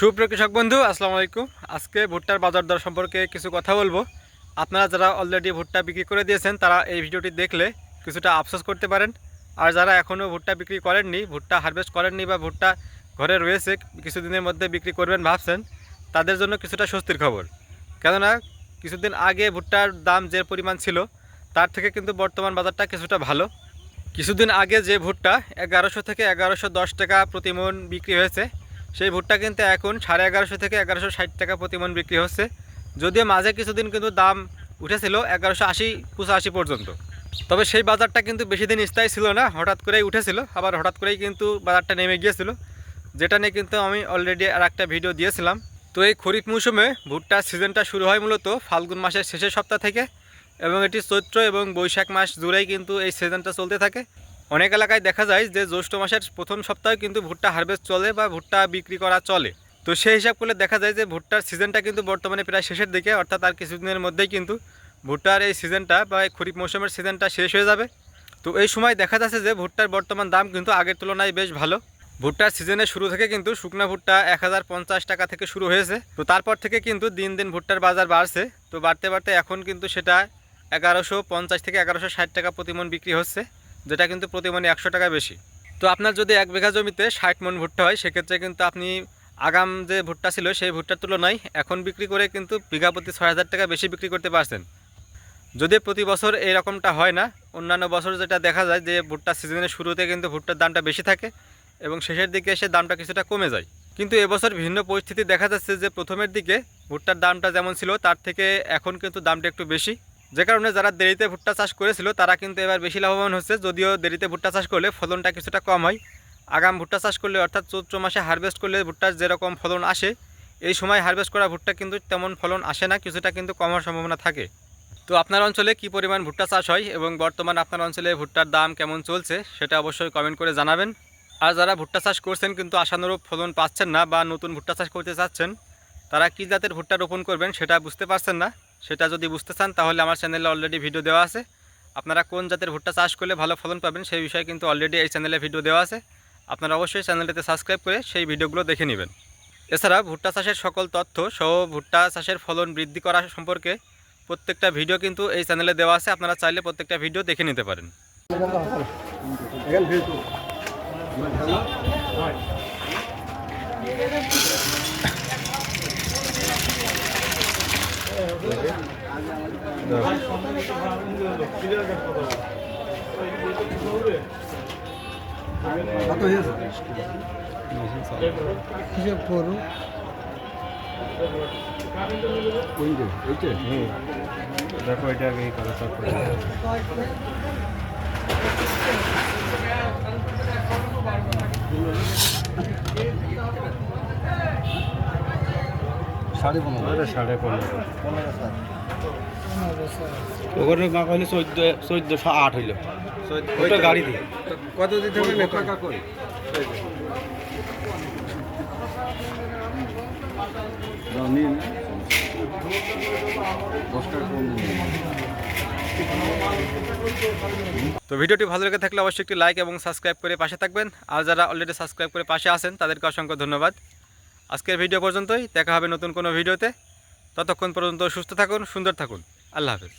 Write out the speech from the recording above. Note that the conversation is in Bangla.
সুপ্রিয় কৃষক বন্ধু, আসসালামু আলাইকুম। আজকে ভুট্টার বাজার দর সম্পর্কে কিছু কথা বলব। আপনারা যারা অলরেডি ভুট্টা বিক্রি করে দিয়েছেন, তারা এই ভিডিওটি দেখলে কিছুটা আফসোস করতে পারেন। আর যারা এখনও ভুট্টা বিক্রি করেননি, ভুট্টা হারভেস্ট করেননি বা ভুট্টা ঘরে রয়েছে, কিছুদিনের মধ্যে বিক্রি করবেন ভাবছেন, তাদের জন্য কিছুটা স্বস্তির খবর। কেননা, কিছুদিন আগে ভুট্টার দাম যে পরিমাণ ছিল, তার থেকে কিন্তু বর্তমান বাজারটা কিছুটা ভালো। কিছুদিন আগে যে ভুট্টা এগারোশো থেকে এগারোশো দশ টাকা প্রতি মন বিক্রি হয়েছে সেই ভুট্টা কিন্তু এখন সাড়ে এগারোশো থেকে এগারোশো ষাট টাকা প্রতি মন বিক্রি হচ্ছে। যদিও মাঝে কিছুদিন কিন্তু দাম উঠেছিল এগারোশো আশি, পঁচাশি পর্যন্ত। তবে সেই বাজারটা কিন্তু বেশি দিন স্থায়ী ছিল না, হঠাৎ করেই উঠেছিল। আবার হঠাৎ করেই কিন্তু বাজারটা নেমে গিয়েছিল। যেটা নিয়ে কিন্তু আমি অলরেডি আর একটা ভিডিও দিয়েছিলাম। তো এই খরিফ মৌসুমে ভুট্টার সিজনটা শুরু হয় মূলত ফাল্গুন মাসের শেষের সপ্তাহ থেকে এবং এটি চৈত্র এবং বৈশাখ মাস জুড়েই কিন্তু এই সিজনটা চলতে থাকে। অনেক এলাকায় দেখা যায় যে জ্যৈষ্ঠ মাসের প্রথম সপ্তাহে কিন্তু ভুট্টা হারভেস্ট চলে বা ভুট্টা বিক্রি করা চলে। তো সেই হিসাব করলে দেখা যায় যে ভুট্টার সিজনটা কিন্তু বর্তমানে প্রায় শেষের দিকে, অর্থাৎ আর কিছুদিনের মধ্যেই কিন্তু ভুট্টার এই সিজনটা বা এই খরিফ মৌসুমের সিজনটা শেষ হয়ে যাবে। তো এই সময় দেখা যাচ্ছে যে ভুট্টার বর্তমান দাম কিন্তু আগের তুলনায় বেশ ভালো। ভুট্টার সিজনের শুরু থেকে কিন্তু শুকনো ভুট্টা এক হাজার পঞ্চাশ টাকা থেকে শুরু হয়েছে। তো তারপর থেকে কিন্তু দিন দিন ভুট্টার বাজার বাড়ছে। তো বাড়তে বাড়তে এখন কিন্তু সেটা এগারোশো পঞ্চাশ থেকে এগারোশো ষাট টাকা প্রতিমন বিক্রি হচ্ছে। যেটা কিন্তু প্রতি মনে একশো টাকা বেশি। তো আপনার যদি এক বিঘা জমিতে ষাট মন ভুট্টা হয়, সেক্ষেত্রে কিন্তু আপনি আগাম যে ভুট্টা ছিল, সেই ভুট্টার তুলনায় এখন বিক্রি করে কিন্তু বিঘা প্রতি ছয় হাজার টাকা বেশি বিক্রি করতে পারছেন। যদি প্রতি বছর এরকমটা হয় না, অন্যান্য বছর যেটা দেখা যায় যে ভুট্টা সিজনের শুরুতে কিন্তু ভুট্টার দামটা বেশি থাকে এবং শেষের দিকে এসে দামটা কিছুটা কমে যায়। কিন্তু এবছর ভিন্ন পরিস্থিতি দেখা যাচ্ছে যে প্রথমের দিকে ভুট্টার দামটা যেমন ছিল, তার থেকে এখন কিন্তু দামটা একটু বেশি। যে কারণে যারা দেরিতে ভুট্টা চাষ করেছিল, তারা কিন্তু এবার বেশি লাভবান হচ্ছে। যদিও দেরিতে ভুট্টা চাষ করলে ফলনটা কিছুটা কম হয়। আগাম ভুট্টা চাষ করলে, অর্থাৎ চৈত্র মাসে হারভেস্ট করলে ভুট্টার যেরকম ফলন আসে, এই সময় হারভেস্ট করা ভুট্টা কিন্তু তেমন ফলন আসে না, কিছুটা কিন্তু কম হওয়ার সম্ভাবনা থাকে। তো আপনার অঞ্চলে কি পরিমাণ ভুট্টা চাষ হয় এবং বর্তমান আপনার অঞ্চলে ভুট্টার দাম কেমন চলছে, সেটা অবশ্যই কমেন্ট করে জানাবেন। আর যারা ভুট্টা চাষ করছেন, কিন্তু আশানুরূপ ফলন পাচ্ছেন না বা নতুন ভুট্টা চাষ করতে চাচ্ছেন তারা কী জাতের ভুট্টা রোপণ করবেন সেটা বুঝতে পারছেন না। সেটা যদি বুঝতে চান তাহলে আমার চ্যানেলে অলরেডি ভিডিও দেওয়া আছে। আপনারা কোন জাতের ভুট্টা চাষ করলে ভালো ফলন পাবেন সেই বিষয়ে কিন্তু অলরেডি এই চ্যানেলে ভিডিও দেওয়া আছে। আপনারা অবশ্যই চ্যানেলটিতে সাবস্ক্রাইব করে সেই ভিডিওগুলো দেখে নেবেন। এছাড়া ভুট্টা চাষের সকল তথ্য সহ ভুট্টা চাষের ফলন বৃদ্ধি করা সম্পর্কে প্রত্যেকটা ভিডিও কিন্তু এই চ্যানেলে দেওয়া আছে। আপনারা চাইলে প্রত্যেকটা ভিডিও দেখে নিতে পারেন। কত হয়েছে হিসেব করু দেখো এটা আগে করে সাড়ে পনেরো। সাড়ে পনেরো। ওখানে মা কইলে চোদ্দ চোদ্দশো আট হইল। ওটা গাড়ি দিয়ে। কত দিতে হবে? টাকা করে জানি না? দশ টাকা কম দিন। তো ভিডিওটি ভালো লেগে থাকলে অবশ্যই একটি লাইক এবং সাবস্ক্রাইব করে পাশে থাকবেন। আর যারা অলরেডি সাবস্ক্রাইব করে পাশে আছেন তাদেরকে অসংখ্য ধন্যবাদ। আজকের ভিডিও পর্যন্তই। দেখা হবে নতুন কোনো ভিডিওতে। ততক্ষণ পর্যন্ত সুস্থ থাকুন, সুন্দর থাকুন। আল্লাহ হাফেজ।